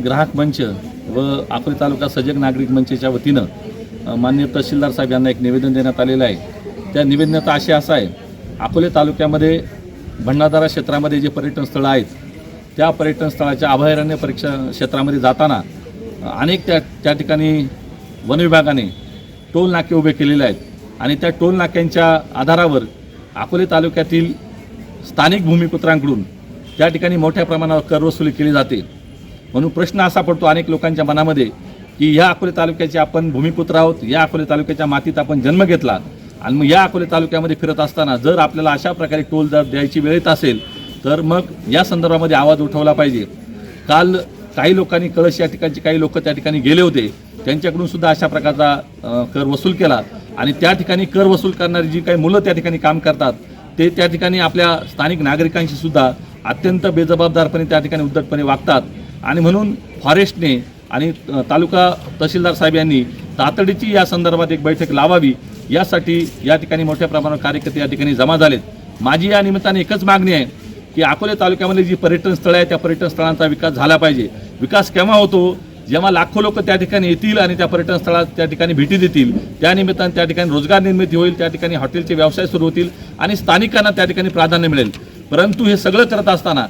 ग्राहक मंच व आकुरी तालुका सजग नागरिक मंचच्या वतीनं मान्य माननीय तहसीलदार साहेब यांना एक निवेदन देण्यात आलेलं आहे. त्या निवेदनात आशय असा आहे अकोले तालुक्यामध्ये भंडारदारा क्षेत्रामध्ये जे पर्यटन स्थळं आहेत त्या पर्यटन स्थळाच्या अभयारण्य परीक्षा क्षेत्रामध्ये जाताना अनेक त्या त्या ठिकाणी वनविभागाने टोल नाके उभे केलेले आहेत आणि त्या टोल नाक्यांच्या आधारावर अकोले तालुक्यातील स्थानिक भूमिपुत्रांकडून त्या ठिकाणी मोठ्या प्रमाणावर कर वसुली केली जाते. म्हणून प्रश्न असा पडतो अनेक लोकांच्या मनामध्ये की ह्या अकोले तालुक्याचे आपण भूमिपुत्र आहोत या अकोले तालुक्याच्या मातीत आपण जन्म घेतला आणि मग या अकोले तालुक्यामध्ये फिरत असताना जर आपल्याला अशा प्रकारे टोल जर द्यायची वेळ येत असेल तर मग या संदर्भामध्ये आवाज उठवला पाहिजे. काल काही लोकांनी कळश या ठिकाणचे काही लोक त्या ठिकाणी गेले होते. त्यांच्याकडून सुद्धा अशा प्रकारचा कर वसूल केला आणि त्या ठिकाणी कर वसूल करणारी जी काही मुलं त्या ठिकाणी काम करतात ते त्या ठिकाणी आपल्या स्थानिक नागरिकांशी सुद्धा अत्यंत बेजबाबदारपणे त्या ठिकाणी उद्धटपणे वागतात. आणि म्हणून फॉरेस्टने आणि तालुका तहसीलदार साहेब यांनी तातडीची या संदर्भात एक बैठक लावावी. यासाठी या ठिकाणी मोठ्या प्रमाणावर कार्यकर्ते या ठिकाणी जमा झालेत. माझी या निमित्ताने एकच मागणी आहे की अकोले तालुक्यामध्ये जी पर्यटन स्थळं आहेत त्या पर्यटन स्थळांचा विकास झाला पाहिजे. विकास केव्हा होतो? जेव्हा लाखो लोक त्या ठिकाणी येतील आणि त्या पर्यटन स्थळात त्या ठिकाणी भेटी देतील त्या निमित्ताने त्या ठिकाणी रोजगार निर्मिती होईल त्या ठिकाणी हॉटेलचे व्यवसाय सुरू होतील आणि स्थानिकांना त्या ठिकाणी प्राधान्य मिळेल. परंतु हे सगळं करत असताना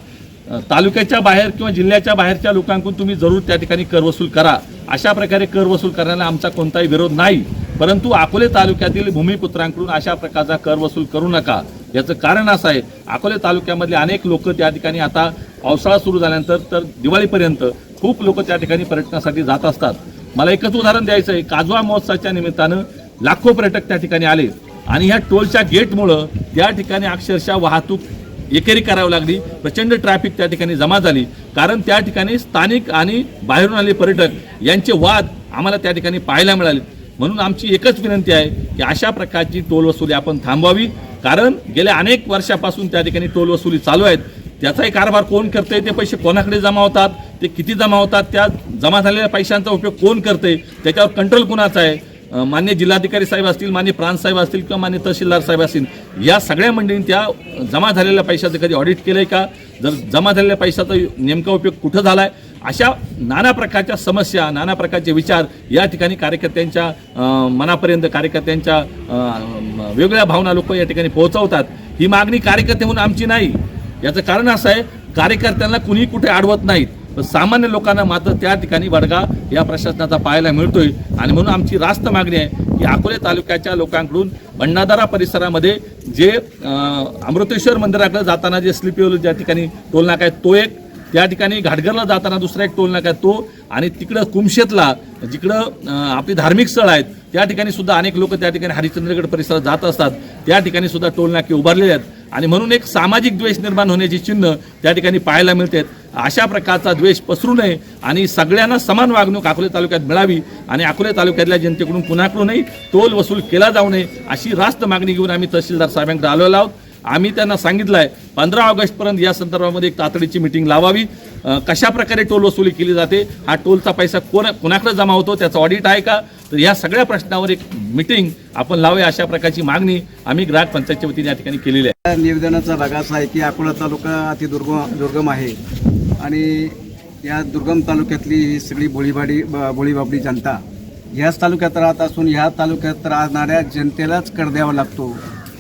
तालुक्याच्या बाहेर किंवा जिल्ह्याच्या बाहेरच्या लोकांकडून तुम्ही जरूर त्या ठिकाणी कर वसूल करा. अशा प्रकारे कर वसूल करण्याला आमचा कोणताही विरोध नाही. परंतु अकोले तालुक्यातील भूमिपुत्रांकडून अशा प्रकारचा कर वसूल करू नका. याचं कारण असं आहे अकोले तालुक्यामधले अनेक लोक त्या ठिकाणी आता पावसाळा सुरू झाल्यानंतर तर दिवाळीपर्यंत खूप लोक त्या ठिकाणी पर्यटनासाठी जात असतात. मला एकच उदाहरण द्यायचं आहे काजवा महोत्सवाच्या निमित्तानं लाखो पर्यटक त्या ठिकाणी आले. आणि ह्या टोलच्या गेटमुळं त्या ठिकाणी अक्षरशः वाहतूक एकेरी करावी लागली. प्रचंड ट्रॅफिक त्या ठिकाणी जमा झाली. कारण त्या ठिकाणी स्थानिक आणि बाहेरून आले पर्यटक यांचे वाद आम्हाला त्या ठिकाणी पाहायला मिळाले. म्हणून आमची एकच विनंती आहे की अशा प्रकारची टोल वसुली आपण थांबवावी. कारण गेल्या अनेक वर्षापासून त्या ठिकाणी टोल वसुली चालू आहेत. त्याचाही कारभार कोण करते ते पैसे कोणाकडे जमा होतात? ते किती जमा होतात? त्या जमा झालेल्या पैशांचा उपयोग कोण करते त्याच्यावर कंट्रोल कुणाचा आहे? मान्य जिल्हाधिकारी साहेब असतील मान्य प्रांत साहेब असतील किंवा मान्य तहसीलदार साहेब असतील या सगळ्या मंडळींनी त्या जमा झालेल्या पैशाचं कधी ऑडिट केलं आहे का? जर जमा झालेल्या पैशाचा नेमका उपयोग कुठं झाला आहे अशा नाना प्रकारच्या समस्या नाना प्रकारचे विचार या ठिकाणी कार्यकर्त्यांच्या मनापर्यंत कार्यकर्त्यांच्या वेगळ्या भावना लोक या ठिकाणी पोहोचवतात. ही मागणी कार्यकर्ते म्हणून आमची नाही. याचं कारण असं आहे कार्यकर्त्यांना कुणी कुठे अडवत नाहीत. सामान्य लोकांना मात्र त्या ठिकाणी वडगा या प्रशासनाचा पाहायला मिळतोय. आणि म्हणून आमची रास्त मागणी आहे की अकोले तालुक्याच्या लोकांकडून भंडारदरा परिसरामध्ये जे अमृतेश्वर मंदिराकडे जाताना जे स्लिपी ज्या ठिकाणी टोलनाका आहे तो एक त्या ठिकाणी घाटघरला जाताना दुसरा एक टोल नाका आहे तो आणि तिकडं कुमशेतला जिकडं आपली धार्मिक स्थळ आहेत त्या ठिकाणी सुद्धा अनेक लोक त्या ठिकाणी हरिश्चंद्रगड परिसरात जात असतात. त्या ठिकाणी सुद्धा टोलनाके उभारलेले आहेत. आणि म्हणून एक सामाजिक द्वेष निर्माण होण्याची चिन्ह त्या ठिकाणी पाहायला मिळतात अशा प्रकारचा द्वेष पसरू नये आणि सगळ्यांना समान वागणूक अकोले तालुक्यात मिळावी आणि अकोले तालुक्यातल्या जनतेकडून कुणाकडूनही टोल वसूल केला जाऊ नये अशी रास्त मागणी घेऊन आम्ही तहसीलदार साहेबांकडे आलेलो आहोत. आम्ही त्यांना सांगितलं आहे पंधरा ऑगस्टपर्यंत या संदर्भामध्ये एक तातडीची मिटिंग लावावी. कशा प्रकारे टोल वसुली केली जाते हा टोलचा पैसा कोण कोणाकडे जमा होतो त्याचं ऑडिट आहे का? तर या सगळ्या प्रश्नावर एक मिटिंग आपण लावूया अशा प्रकारची मागणी आम्ही ग्राहक पंचायतच्या वतीने या ठिकाणी केलेली आहे. या निवेदनाचा भाग असा आहे की अकोला तालुका अति दुर्गम दुर्गम आहे. आणि या दुर्गम तालुक्यातली ही सगळी भोळीबाडी बोळीबाबडी जनता ह्याच तालुक्यात राहत असून ह्या तालुक्यात राहणाऱ्या जनतेलाच कर द्यावा लागतो.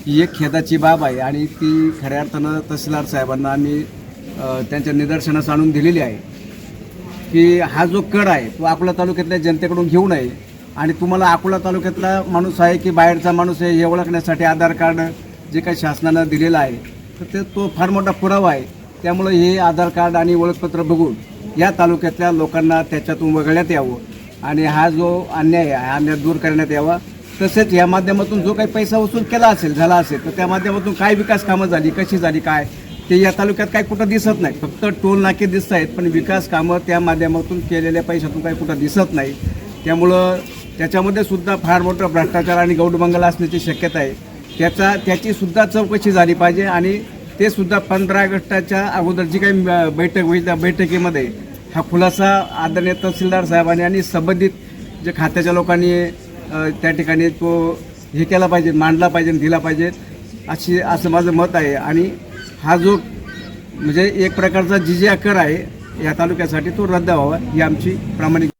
ही एक खेदाची बाब आहे आणि ती खऱ्या अर्थानं तहसीलदार साहेबांना आम्ही त्यांच्या निदर्शनास आणून दिलेली आहे की हा जो कर आहे तो अकोला तालुक्यातल्या जनतेकडून घेऊ नये. आणि तुम्हाला अकोला तालुक्यातला माणूस आहे की बाहेरचा माणूस आहे हे ओळखण्यासाठी आधार कार्ड जे काही शासनानं दिलेलं आहे तर ते तो फार मोठा पुरावा आहे. त्यामुळं हे आधार कार्ड आणि ओळखपत्र बघून या तालुक्यातल्या लोकांना त्याच्यातून वगळण्यात यावं. आणि हा जो अन्याय आहे हा अन्याय दूर करण्यात यावा. तसेच या माध्यमातून जो काही पैसा वसूल केला असेल झाला असेल तर त्या माध्यमातून काय विकास कामं झाली कशी झाली काय? ते या तालुक्यात काही कुठं दिसत नाही. फक्त टोल नाके दिसत आहेत पण विकास कामं त्या माध्यमातून केलेल्या पैशातून काही कुठं दिसत नाही. त्यामुळं त्याच्यामध्ये सुद्धा फार मोठं भ्रष्टाचार आणि गौडमंगल असण्याची शक्यता आहे. त्याचा त्याची सुद्धा चौकशी झाली पाहिजे आणि ते सुद्धा पंधरा ऑगस्टाच्या अगोदर जी काही बैठक होईल त्या बैठकीमध्ये हा खुलासा आदरणीय तहसीलदार साहेबांनी आणि संबंधित जे खात्याच्या लोकांनी त्या ठिकाणी तो हे केला पाहिजे मांडला पाहिजे दिला पाहिजे अशी असं माझं मत आहे. आणि हा जो म्हणजे एक प्रकारचा जिजिया कर आहे या तालुक्यासाठी तो रद्द व्हावा ही आमची प्रामाणिक